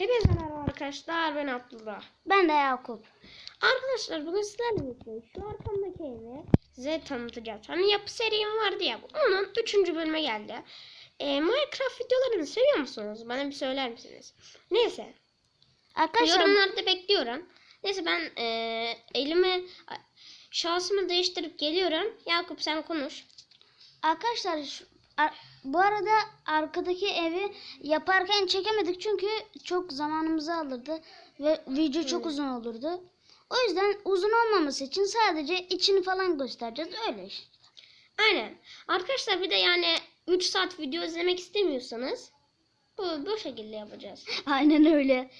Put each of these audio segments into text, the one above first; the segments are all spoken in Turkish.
Hepinize merhaba arkadaşlar ben Abdullah. Ben de Yakup. Arkadaşlar bugün sizlerle birlikte şu arkamdaki evi size tanıtacağız. Hani yapı serim vardı ya onun 3. bölüme geldi. Ee, Minecraft videolarını seviyor musunuz? Bana bir söyler misiniz? Neyse Arkadaşlar yorumlarda bekliyorum. Neyse ben ee, elimi şahsımı değiştirip geliyorum. Yakup sen konuş. arkadaşlar şu- ar- bu arada arkadaki evi yaparken çekemedik çünkü çok zamanımızı alırdı ve video çok uzun olurdu. O yüzden uzun olmaması için sadece içini falan göstereceğiz öyle işte. Aynen. Arkadaşlar bir de yani 3 saat video izlemek istemiyorsanız bu, bu şekilde yapacağız. Aynen öyle.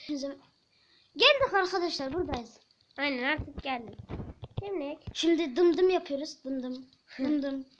Geldik arkadaşlar buradayız. Aynen artık geldik. Şimdi Şimdi dım dım yapıyoruz. Dım dım. Dım dım.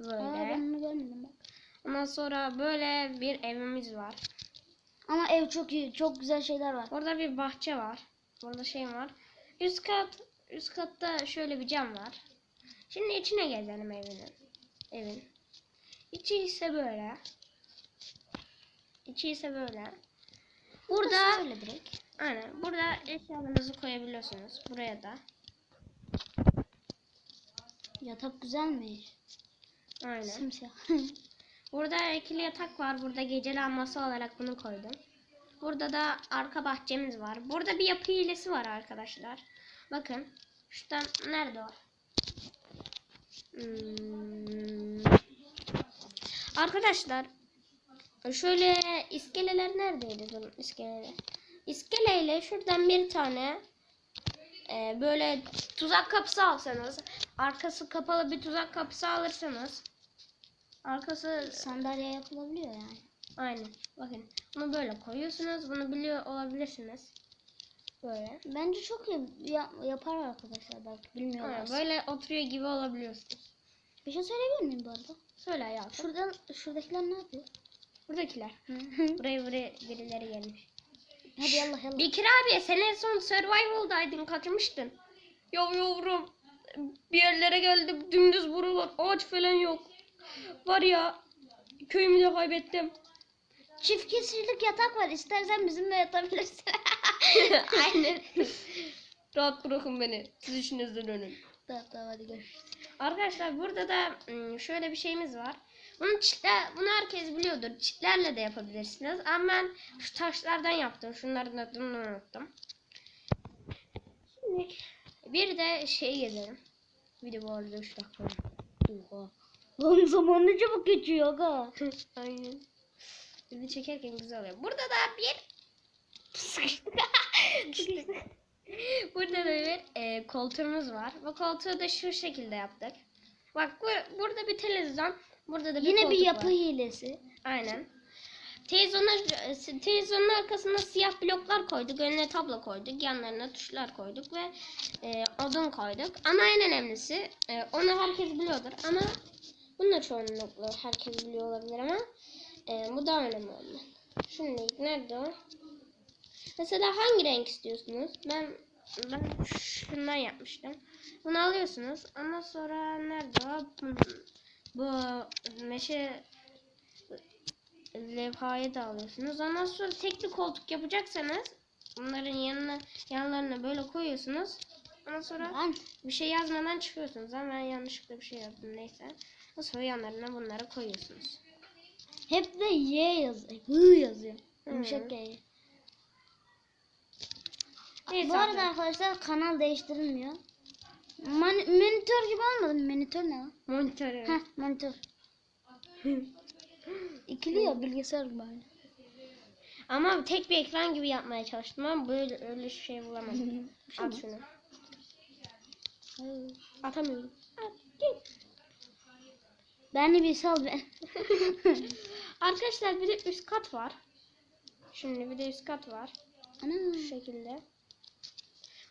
Aa, Böyle. ben onu görmedim bak. Ondan sonra böyle bir evimiz var. Ama ev çok iyi. Çok güzel şeyler var. Orada bir bahçe var. Burada şey var. Üst kat üst katta şöyle bir cam var. Şimdi içine gezelim evinin. Evin. İçi ise böyle. İçi ise böyle. Burada Şöyle direkt. aynen burada eşyalarınızı koyabiliyorsunuz. Buraya da. Yatak güzelmiş. Aynen. Simsiyah. Burada ikili yatak var. Burada gece lambası olarak bunu koydum. Burada da arka bahçemiz var. Burada bir yapı hilesi var arkadaşlar. Bakın. Şuradan nerede o? Hmm. Arkadaşlar şöyle iskeleler neredeydi? Durun iskeleler. İskeleyle şuradan bir tane e, böyle tuzak kapısı alsanız arkası kapalı bir tuzak kapısı alırsanız arkası Sandalye yapılabiliyor yani. Aynen. Bakın. Bunu böyle koyuyorsunuz. Bunu biliyor olabilirsiniz. Böyle. Bence çok iyi ya- yapar arkadaşlar belki bilmiyorlar. Aynen. Böyle oturuyor gibi olabiliyorsunuz. Bir şey söyleyebilir miyim bu arada? Söyle ya. Şuradan şuradakiler ne yapıyor? Buradakiler. Buraya buraya birileri gelmiş. Hadi yallah yallah. Bekir abi sen en son survival'daydın kaçmıştın. Ya yavrum bir yerlere geldim dümdüz buralar ağaç falan yok. Var ya köyümü de kaybettim. Çift kişilik yatak var. İstersen bizimle yatabilirsin. Aynen. Rahat bırakın beni. Siz işinizden dönün. tamam tamam hadi görüşürüz. Arkadaşlar burada da ım, şöyle bir şeyimiz var. Bunu çitler, bunu herkes biliyordur. Çitlerle de yapabilirsiniz. Ama ben şu taşlardan yaptım. Şunların adını unuttum. Şimdi bir de şey gezelim. Video bu arada 3 dakika. Oha. Lan zaman ne çabuk geçiyor aga. Aynen. Video çekerken güzel oluyor. Burada da bir Burada da bir e, koltuğumuz var. Bu koltuğu da şu şekilde yaptık. Bak bu, burada bir televizyon, burada da bir Yine bir yapı var. hilesi. Aynen. Televizyonun, televizyonun arkasına siyah bloklar koyduk. Önüne tablo koyduk. Yanlarına tuşlar koyduk ve e, odun koyduk. Ama en önemlisi e, onu herkes biliyordur ama bunu da çoğunlukla herkes biliyor olabilir ama e, bu daha önemli ondan. Şimdi nerede o? Mesela hangi renk istiyorsunuz? Ben ben şundan yapmıştım. Bunu alıyorsunuz. Ondan sonra nerede o? Bu, bu meşe levhayı da alıyorsunuz. Ondan sonra tek bir koltuk yapacaksanız bunların yanına yanlarına böyle koyuyorsunuz. Ondan sonra Lan bir şey yazmadan çıkıyorsunuz. Ama ben yanlışlıkla bir şey yazdım neyse. Ondan sonra yanlarına bunları koyuyorsunuz. hep de Y yazıyor. Hı yazıyor. Yumuşak Y. Neyse Bu arada arkadaşlar kanal değiştirilmiyor. Man monitör gibi olmadı mı? Monitör ne lan? Monitörü. Heh monitör. İkili ya bilgisayar aynı. Ama tek bir ekran gibi yapmaya çalıştım ama böyle öyle şey bulamadım. şey mi? şunu. Atamıyorum. At, git. Beni bir sal be. Arkadaşlar bir de üst kat var. Şimdi bir de üst kat var. Ana. Şu şekilde.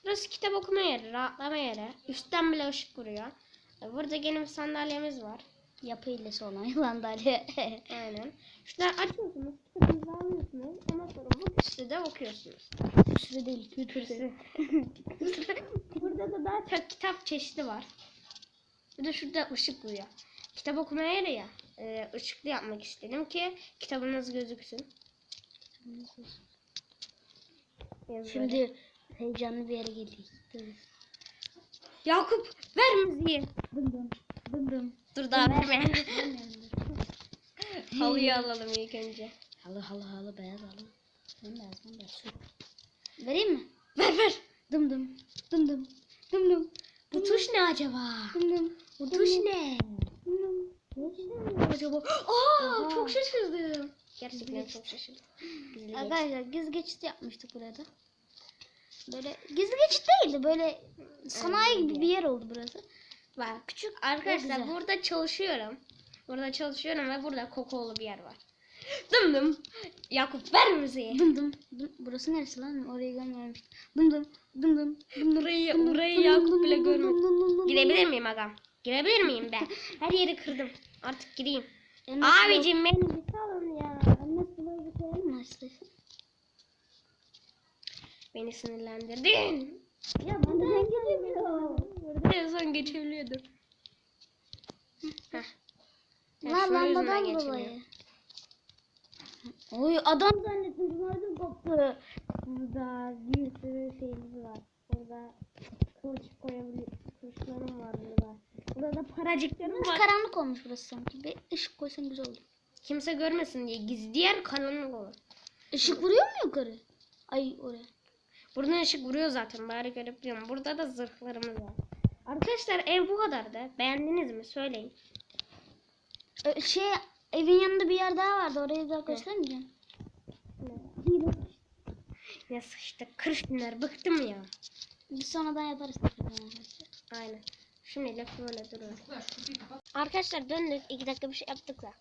Burası kitap okuma yeri, rahatlama yeri. Üstten bile ışık vuruyor. Burada bir sandalyemiz var. Yapı hilesi olan sandalye. Aynen. Şunları açıyorsunuz, kitabınızı alıyorsunuz. Ondan sonra bu üstü de okuyorsunuz. Küsü değil, kütürse. Burada da daha çok kitap çeşidi var. Bir de şurada ışık vuruyor. Kitap okuma yeri ya. e, ışıklı yapmak istedim ki kitabınız gözüksün. Şimdi heyecanlı bir yere geldik. Yakup ver müziği. Dım dım. Dım dım. Dur daha verme. Halıyı alalım ilk önce. Halı halı halı beyaz halı. Ben beyaz ben beyaz. Vereyim mi? Ver ver. Dım dım. Dım dım. Dım dım. Bu tuş ne acaba? Dım dım. Bu tuş ne? Ne acaba? Aa Oha. çok şaşırdım. Gerçekten çok şaşırdım. Gizli Arkadaşlar gizli geçit yapmıştık burada. Böyle gizli geçit değildi böyle sanayi gibi bir yer oldu burası. Var. Küçük arkadaşlar burada çalışıyorum. Burada çalışıyorum ve burada kokolu bir yer var. Dım dım. Yakup ver müziği. Dım dım. dım. Burası neresi lan? Orayı görmemiştim. Dım dım. Dım dım. Dım dım. Burayı, dım burayı dım Yakup dım, bile dım. Girebilir miyim agam? Girebilir miyim ben? Her yeri kırdım. Artık gireyim. E, nasıl- Abicim beni bir salın ya. Anne suları bir koyalım? Beni sinirlendirdin. Ya ben de geçemiyorum. Burada en son geçebiliyordum. Heh. Lan lambadan dolayı. Oy adam zannettim günaydın koptu. Burada bir sürü şeyimiz var. Burada kılıç koyabilir. Kılıçlarım var burada. Burada da paracıklarım Biraz var. karanlık olmuş burası sanki. Bir ışık koysam güzel olur. Kimse görmesin diye gizli yer karanlık olur. Işık vuruyor mu yukarı? Ay oraya. Buradan ışık vuruyor zaten bari görebiliyorum. Burada da zırhlarımız var. Arkadaşlar ev bu kadardı. Beğendiniz mi? Söyleyin. Ö, Şey evin yanında bir yer daha vardı. Orayı daha göstermeyeceğim. Ya sıçtık. Kır şunları. Bıktım ya. Biz sonradan yaparız. Aynen. Şimdilik böyle duruyor. Arkadaşlar döndük. iki dakika bir şey yaptık da.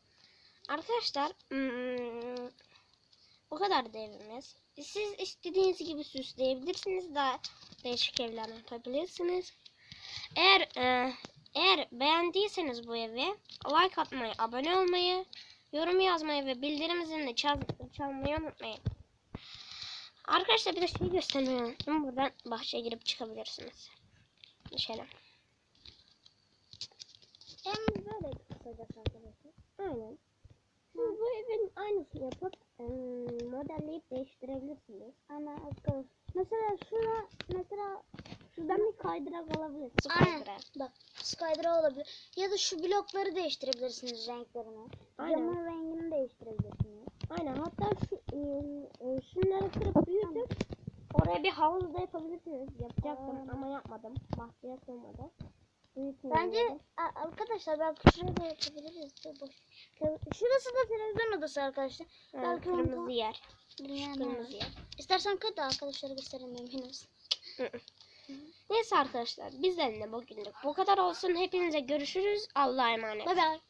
Arkadaşlar hmm, bu kadar da evimiz. Siz istediğiniz gibi süsleyebilirsiniz. Daha değişik evler yapabilirsiniz. Eğer e, eğer beğendiyseniz bu evi like atmayı, abone olmayı, yorum yazmayı ve bildirim zilini çal, çalmayı unutmayın. Arkadaşlar bir de şey göstermeyi unuttum. Buradan bahçeye girip çıkabilirsiniz. Şöyle. Evimiz böyle kısacası arkadaşlar. Aynen. Siz bu evin aynısını yapıp ım, modelleyip değiştirebilirsiniz. Ana akıl. Mesela şuna mesela Şuradan bir kaydırak alabilir. Aynen. bak Skyder'a olabilir. Ya da şu blokları değiştirebilirsiniz renklerini. Aynen. Camın rengini değiştirebilirsiniz. Aynen. Hatta şu ım, ım, şunları kırıp büyütüp oraya bir havuz da yapabilirsiniz. Yapacaktım Aynen. ama yapmadım. Bahçeye sığmadı. Bence arkadaşlar belki şuraya da yapabiliriz. Boş. Şurası da televizyon odası arkadaşlar. Ha, belki kırmızı yer. Yani Kırmızı yer. İstersen kır da arkadaşlara gösterelim henüz. Neyse arkadaşlar bizden de bugünlük bu kadar olsun. Hepinize görüşürüz. Allah'a emanet. Bay bay.